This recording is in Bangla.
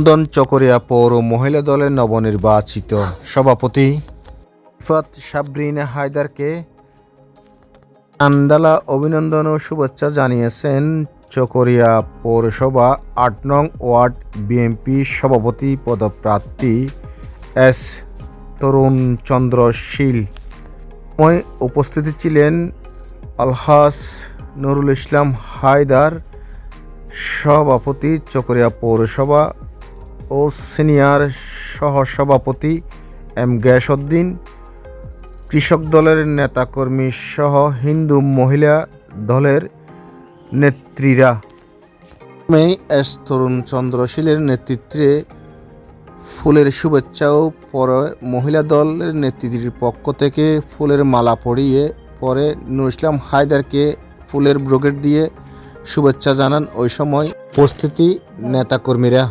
চন্দন চকরিয়া পৌর মহিলা দলের নবনির্বাচিত সভাপতি ইফাত সাবরিন হায়দারকে আন্ডালা অভিনন্দন ও শুভেচ্ছা জানিয়েছেন চকরিয়া পৌরসভা আট নং ওয়ার্ড বিএনপি সভাপতি পদপ্রার্থী এস তরুণ চন্দ্র শীল উপস্থিতি ছিলেন আলহাস নুরুল ইসলাম হায়দার, সভাপতি চকরিয়া পৌরসভা ও সিনিয়র সহসভাপতি এম গ্যাসউদ্দিন কৃষক দলের নেতাকর্মী সহ হিন্দু মহিলা দলের নেত্রীরা। মে এস তরুণ চন্দ্রশীলের নেতৃত্বে ফুলের শুভেচ্ছা ও পরে মহিলা দলের নেতৃত্বের পক্ষ থেকে ফুলের মালা পরিয়ে পরে নুর ইসলাম হায়দারকে ফুলের ব্রোকেট দিয়ে শুভেচ্ছা জানান ওই সময় উপস্থিতি নেতাকর্মীরা।